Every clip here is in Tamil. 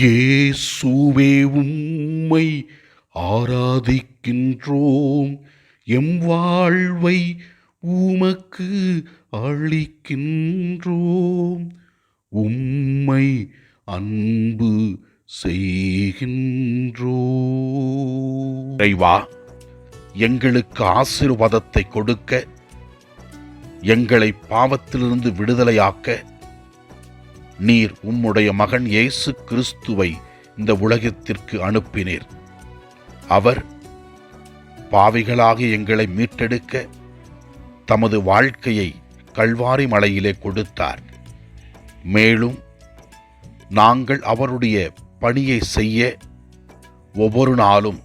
இயேசுவே உம்மை ஆராதிக்கின்றோம். எம் வாழ்வை உமக்கு அளிக்கின்றோம். உம்மை அன்பு செய்கின்றோம். இறைவா எங்களுக்கு ஆசீர்வாதத்தை கொடுக்க எங்களை பாவத்திலிருந்து விடுதலையாக்க நீர் உம்முடைய மகன் இயேசு கிறிஸ்துவை இந்த உலகத்திற்கு அனுப்பினீர். அவர் பாவிகளாக எங்களை மீட்டெடுக்க தமது வாழ்க்கையை கல்வாரி மலையிலே கொடுத்தார். மேலும் நாங்கள் அவருடைய பணியை செய்ய ஒவ்வொரு நாளும்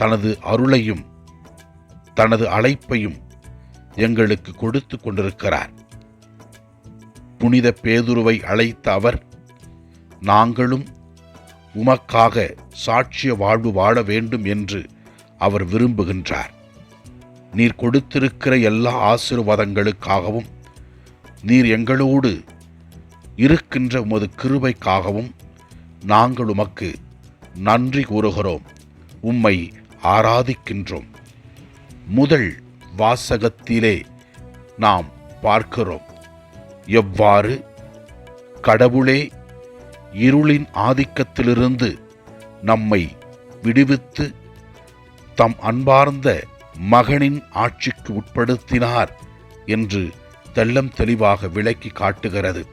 தனது அருளையும் தனது அழைப்பையும் எங்களுக்கு கொடுத்து கொண்டிருக்கிறார். புனித பேதுருவை அழைத்த அவர் நாங்களும் உமக்காக சாட்சிய வாழ்வு வாழ வேண்டும் என்று அவர் விரும்புகின்றார். நீர் கொடுத்திருக்கிற எல்லா ஆசீர்வாதங்களுக்காகவும் நீர் எங்களோடு இருக்கின்ற உமது கிருபைக்காகவும் நாங்கள் உமக்கு நன்றி கூறுகிறோம். உம்மை ஆராதிக்கின்றோம். முதல் வாசகத்திலே நாம் பார்க்கிறோம். எவ்வாறு? கடவுளே இருளின் ஆதிக்கத்திலிருந்து நம்மை விடுவித்து தம் அன்பார்ந்த மகனின் ஆட்சிக்கு உட்படுத்தினார் என்று தெல்லம் தெளிவாக விளக்கி காட்டுகிறது.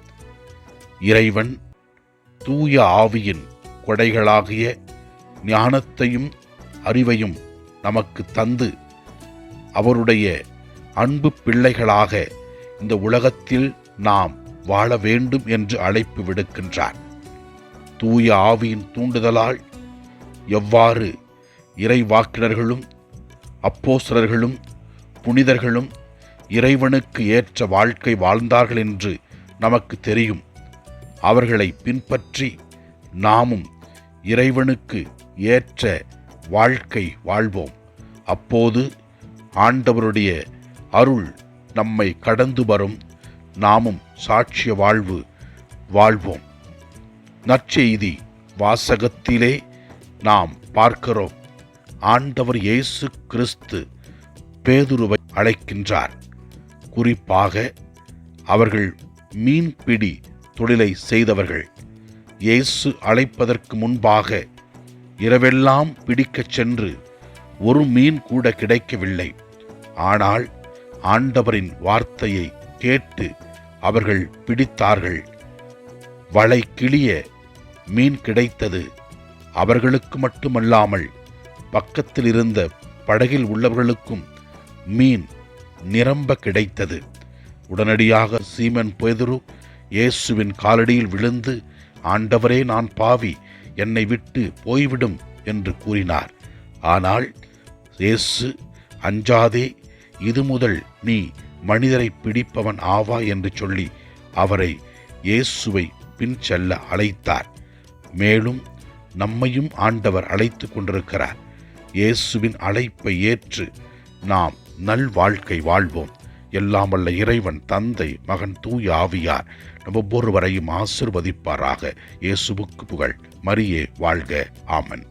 இறைவன் தூய ஆவியின் கொடைகளாகிய ஞானத்தையும் அறிவையும் நமக்கு தந்து அவருடைய அன்பு பிள்ளைகளாக இந்த உலகத்தில் நாம் வாழ வேண்டும் என்று அழைப்பு விடுக்கின்றார் தூய ஆவியின் தூண்டுதலால் எவ்வாறு இறைவாக்கினர்களும் அப்போசரர்களும் புனிதர்களும் இறைவனுக்கு ஏற்ற வாழ்க்கை வாழ்ந்தார்கள் என்று நமக்கு தெரியும். அவர்களை பின்பற்றி நாமும் இறைவனுக்கு ஏற்ற வாழ்க்கை வாழ்வோம். அப்போது ஆண்டவருடைய அருள் நம்மை கடந்து வரும். நாமும் சாட்சிய வாழ்வு வாழ்வோம். நற்செய்தி வாசகத்திலே நாம் பார்க்கிறோம். ஆண்டவர் இயேசு கிறிஸ்து பேதுருவை அழைக்கின்றார். குறிப்பாக அவர்கள் மீன்பிடி தொழிலை செய்தவர்கள். இயேசு அழைப்பதற்கு முன்பாக இரவெல்லாம் பிடிக்கச் சென்று ஒரு மீன் கூட கிடைக்கவில்லை. ஆனால் ஆண்டவரின் வார்த்தையை கேட்டு அவர்கள் பிடித்தார்கள். வலை கிளிய மீன் கிடைத்தது. அவர்களுக்கு மட்டுமல்லாமல் பக்கத்தில் இருந்த படகில் உள்ளவர்களுக்கும் மீன் நிரம்ப கிடைத்தது. உடனடியாக சீமன் பேதுரு இயேசுவின் காலடியில் விழுந்து ஆண்டவரே நான் பாவி என்னை விட்டு போய்விடும் என்று கூறினார். ஆனால் இயேசு அஞ்சாதே இது முதல் நீ மனிதரை பிடிப்பவன் ஆவா என்று சொல்லி அவரை இயேசுவை பின் செல்ல அழைத்தார். மேலும் நம்மையும் ஆண்டவர் அழைத்து கொண்டிருக்கிறார். இயேசுவின் அழைப்பை ஏற்று நாம் நல் வாழ்க்கை வாழ்வோம். எல்லாம் வல்ல இறைவன் தந்தை மகன் தூய் ஆவியார் நம் ஒவ்வொருவரையும் ஆசிர்வதிப்பாராக. இயேசுவுக்கு புகழ். மரியே வாழ்க. ஆமன்.